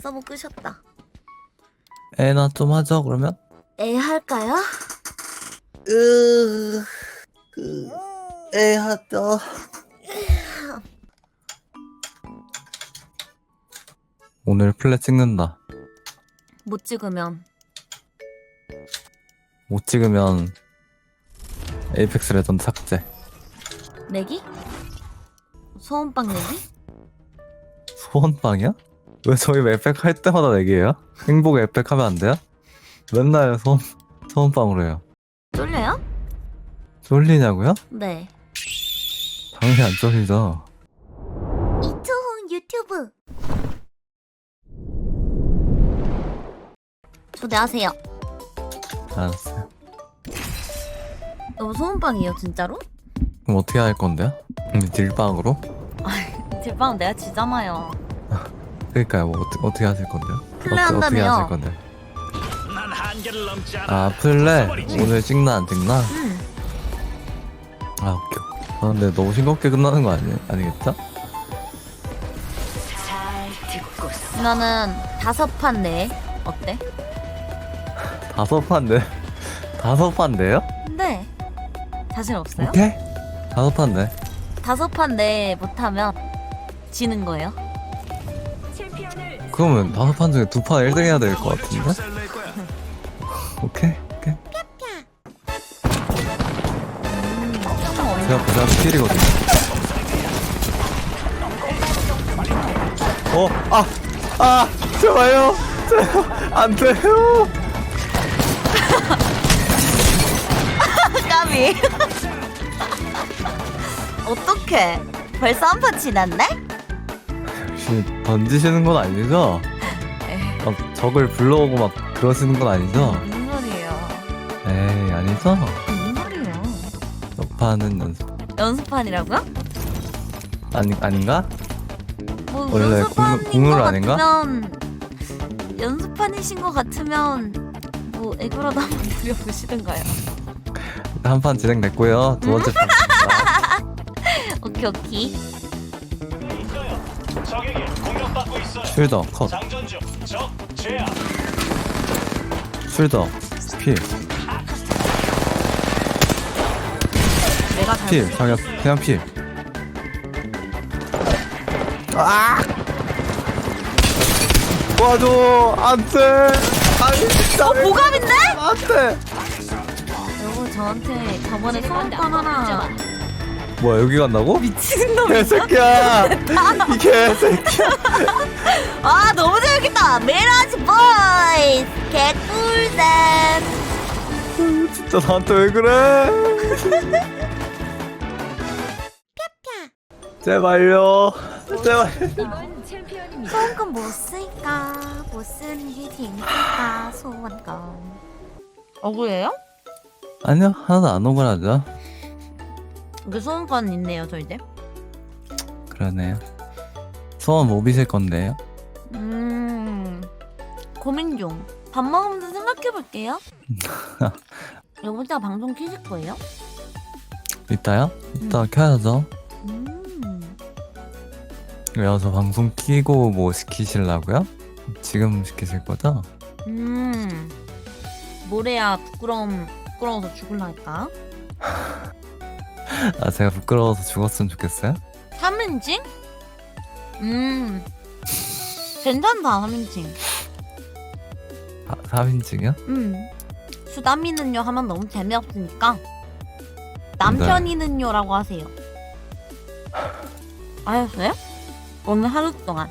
서버 끄셨다. 애나 좀 하죠 그러면? 에 할까요? 으... 애 하죠 오늘 플랫 찍는다 못 찍으면 못 찍으면 에이펙스 레전드 삭제 내기? 소원빵 내기? 소원빵이야? 왜 저희 에펙 할 때마다 내기예요? 행복 에펙 하면 안 돼요? 맨날 소원, 소원빵으로 해요 쫄려요? 쫄리냐고요? 네. 당연히 안 쫄리죠 이초훈 유튜브. 초대하세요. 알았어요 너무 소원빵이에요 진짜로? 그럼 어떻게 할 건데요? 음, 딜빵으로? 딜빵 내가 지잖아요. 그러니까요 뭐 어떻게, 어떻게 하실 건데요? 어떻게, 어떻게 플레이한다며요. 하실 건데? 난 한계를 넘지 않아. 아 플레? 오늘 찍나 안 찍나? 음. 아 오케이 아 근데 너무 싱겁게 끝나는 거 아니, 아니겠죠? 나는 다섯 판 내. 어때? 다섯 판데 다섯 판데요? 네. 자신 없어요? 오케이 다섯 판데 다섯 판 내 못하면 지는 거예요. 그러면 다섯 판 중에 두 판 1등 해야 될 것 같은데? 오케이 오케이. 제가 보자 필이거든요 어? 아! 아! 제발요! 제발 안 돼요! 까비. 어떡해. 벌써 한 판 지났네? 혹시 던지시는 건 아니죠? 에이, 막 적을 불러오고 막 그러시는 건 아니죠? 무슨 소리예요. 에이 아니죠? 무슨 소리예요. 옆판은 연습 연습판이라고요? 아니, 아닌가? 뭐 원래 연습판인 국룰 것 아닌가? 같으면 연습판이신 것 같으면 뭐 애교라도 한번 부려보시든가요. 한 판 진행됐고요 두 번째 판 오케이 오케이. 적에게 공격받고 있어요. 쉴더 컷 장전 중. 적 제압. 쉴더 필 내가 잘. 필, 자기가 그냥 필. 아! 도와줘! 안 돼! 아니, 진짜. 어 보감인데? 안 돼! 여보 저한테 저번에 소원권 하나 뭐야, 여기 간다고? 미친 놈. 개새끼야! 이 개새끼야! 아 너무 재밌겠다. 메라지 보이스 개꿀잼. 진짜 나한테 왜 그래? 제발요. 제발. 소원권 못 쓸까? 못 쓰는 게 재밌을까? 소원권. 억울해요? 아니요, 하나도 안 억울하죠. 그 소원권 있네요 저 이제. 그러네요. 소원 뭐 비실 건데요? 음 고민 중. 밥 먹으면서 생각해 볼게요. 여보 이따 방송 켜질 거예요? 이따요? 이따 켜야죠. 음. 저 방송 키고 뭐 시키실라고요? 지금 시키실 거죠? 음. 뭐래야 부끄러움 부끄러워서 죽을라 할까? 아 제가 부끄러워서 죽었으면 좋겠어요? 3인칭? 음. 괜찮다 3인칭. 아, 3인칭이요? 음. 수담이는요 하면 너무 재미없으니까 남편이는요라고 하세요. 아셨어요? 오늘 하루 동안.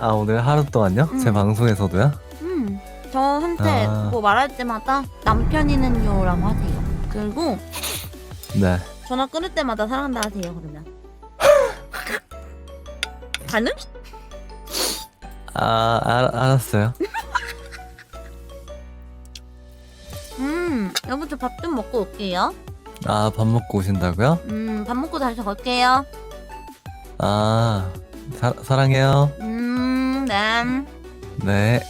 아 오늘 하루 동안요? 제 음. 방송에서도요? 음. 저한테 아. 뭐 말할 때마다 남편이는요라고 하세요. 그리고 네 전화 끊을 때마다 사랑한다 하세요. 그러면. 가능? 아 알, 알았어요 음. 여보 저 밥 좀 먹고 올게요. 아 밥 먹고 오신다고요? 음. 밥 먹고 다시 갈게요. 아 사, 사랑해요 음. 네. 네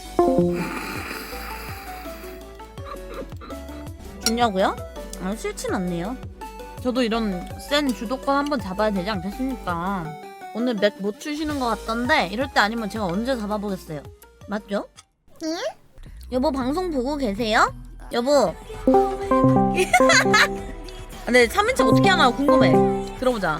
좋냐고요? 아, 싫진 않네요. 저도 이런 센 주도권 한번 잡아야 되지 않겠습니까? 오늘 맥 못 추시는 것 같던데 이럴 때 아니면 제가 언제 잡아보겠어요. 맞죠? 응? 여보 방송 보고 계세요? 여보. 근데 3인칭 어떻게 하나 궁금해. 들어보자.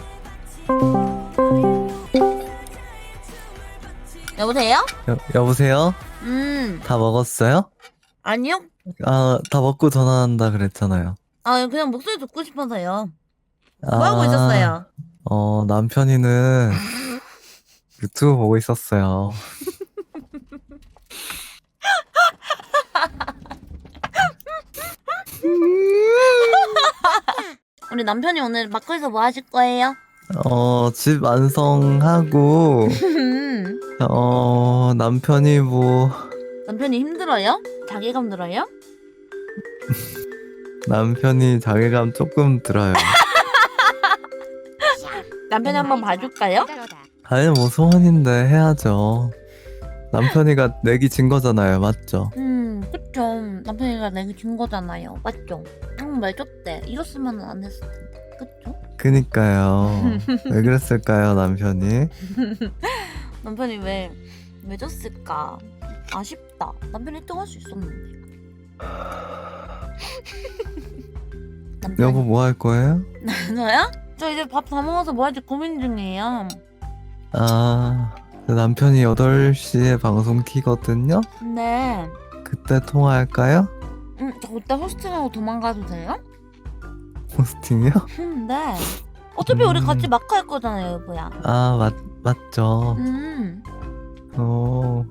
여보세요? 여, 여보세요? 음 다 먹었어요? 아니요. 아, 다 먹고 전화한다 그랬잖아요. 아 그냥 목소리 듣고 싶어서요. 아, 뭐 하고 있었어요? 어, 남편이는 유튜브 보고 있었어요. 우리 남편이 오늘 마크에서 뭐 하실 거예요? 어, 집 완성하고, 어, 남편이 뭐, 남편이 힘들어요? 자괴감 들어요? 남편이 자괴감 조금 들어요. 남편이 한번 봐줄까요? 아니, 뭐 소원인데 해야죠. 남편이가 내기 진 거잖아요. 맞죠? 음, 그쵸. 남편이가 내게 준 거잖아요. 맞죠? 응, 말 줬대. 이랬으면 안 했을 텐데. 그쵸? 그니까요. 왜 그랬을까요, 남편이? 남편이 왜, 왜 줬을까? 아쉽다. 남편이 1등 할 수 있었는데. 여보 뭐 할 거예요? 저요? 저 이제 밥 다 먹어서 뭐 할지 고민 중이에요. 아, 남편이 8시에 방송 키거든요? 근데, 그때 통화할까요? 음, 저 그때 호스팅하고 도망가도 돼요? 호스팅이요? 근데, 어차피 우리 음. 같이 마크 할 거잖아요, 여보야. 아, 맞, 맞죠. 음. 어,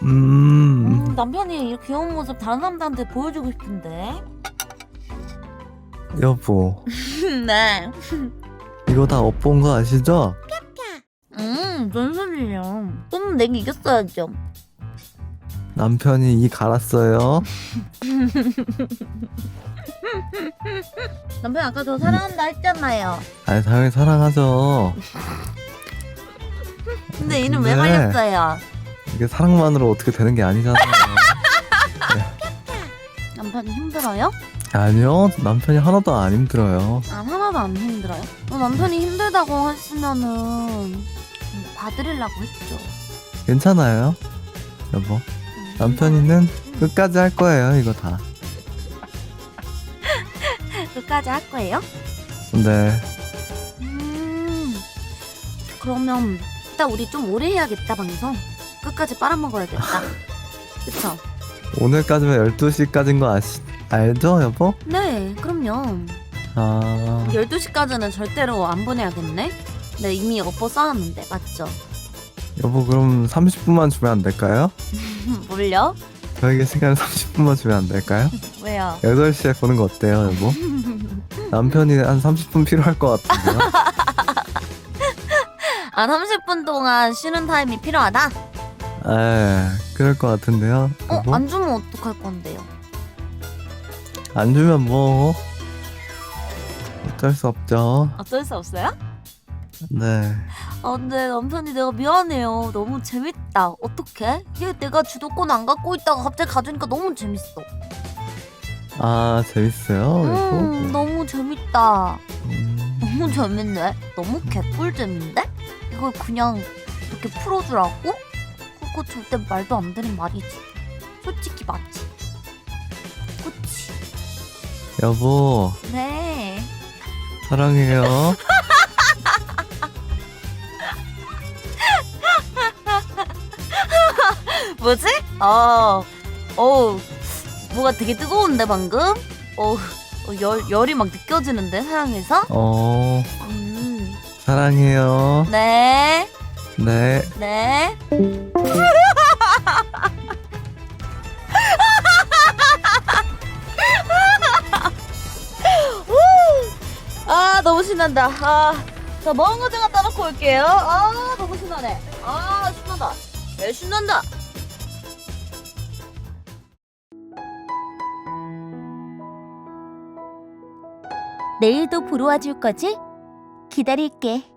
음, 음, 남편이 이 귀여운 모습 다른 사람들한테 보여주고 싶은데. 여보, 네. 이거 다 엇본 거 아시죠? 음, 뭔 소리예요. 좀 내기 이겼어야죠. 남편이 이 갈았어요. 남편 아까 저 사랑한다 했잖아요. 아니, 당연히 사랑하죠. 근데 이는 왜 네. 말렸어요? 이게 사랑만으로 어떻게 되는 게 아니잖아요. 남편이 힘들어요? 아니요, 남편이 하나도 안 힘들어요. 아, 하나도 안 힘들어요? 어, 남편이 힘들다고 했으면은 좀 봐드리려고 했죠. 괜찮아요, 여보. 음, 남편이는 끝까지 할 거예요, 이거 다. 끝까지 할 거예요? 근데 음, 그러면 일단 우리 좀 오래 해야겠다 방송. 끝까지 빨아먹어야겠다. 그쵸? 오늘까지면 12시까지인 거 아시, 알죠, 여보? 네, 그럼요. 아, 12시까지는 절대로 안 보내야겠네? 네, 이미 업보 쌓았는데, 맞죠? 여보, 그럼 30분만 주면 안 될까요? 뭘요? 저에게 시간 30분만 주면 안 될까요? 왜요? 8시에 보는 거 어때요, 여보? 남편이 한 30분 필요할 것 같은데요? 아, 30분 동안 쉬는 타임이 필요하다? 에, 그럴 것 같은데요, 어, 여보? 안 주면 어떡할 건데요? 안 주면 뭐 어쩔 수 없죠. 어쩔 수 없어요? 네. 아, 근데 남편이 내가 미안해요. 너무 재밌다. 어떡해? 얘 내가 주도권 안 갖고 있다가 갑자기 가주니까 너무 재밌어. 아 재밌어요. 음, 이거. 너무 재밌다. 음, 너무 재밌네. 너무 개꿀잼인데? 이걸 그냥 이렇게 풀어주라고? 그거 절대 말도 안 되는 말이지. 솔직히 맞지? 그치? 여보 네. 사랑해요. 뭐지? 어, 어, 뭐가 되게 뜨거운데 방금? 어, 어, 열 열이 막 느껴지는데 사랑해서? 어 음, 사랑해요. 네, 네. 네. 아 너무 신난다. 아, 저 먹은 거좀 갖다 놓고 올게요. 아 너무 신나네. 아 신난다. 애 신난다. 내일도 보러 와줄 거지? 기다릴게.